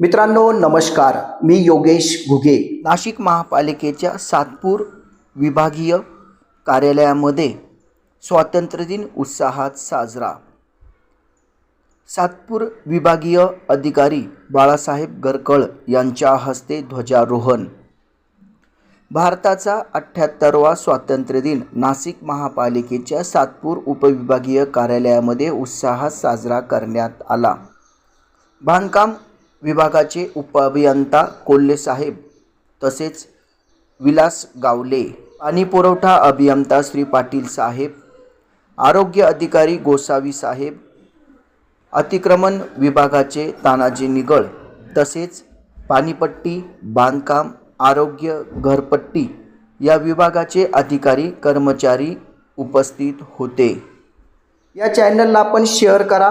मित्रांनो नमस्कार. मी योगेश घुगे. नाशिक महापालिकेच्या सातपूर विभागीय कार्यालयामध्ये स्वातंत्र्यदिन उत्साहात साजरा. सातपूर विभागीय अधिकारी बाळासाहेब गरकळ यांच्या हस्ते ध्वजारोहण. भारताचा अठ्ठ्याहत्तरवा स्वातंत्र्यदिन नाशिक महापालिकेच्या सातपूर उपविभागीय कार्यालयामध्ये उत्साहात साजरा करण्यात आला. बांधकाम विभागाचे उपअभियंता कोल्हे साहेब तसेच विलास गावले पाणी पुरवठा अभियंता श्री पाटील साहेब आरोग्य अधिकारी गोसावी साहेब अतिक्रमण विभागाचे तानाजी निगळ तसेच पाणीपट्टी बांधकाम आरोग्य घरपट्टी या विभागाचे अधिकारी कर्मचारी उपस्थित होते. या चॅनलला आपण शेअर करा.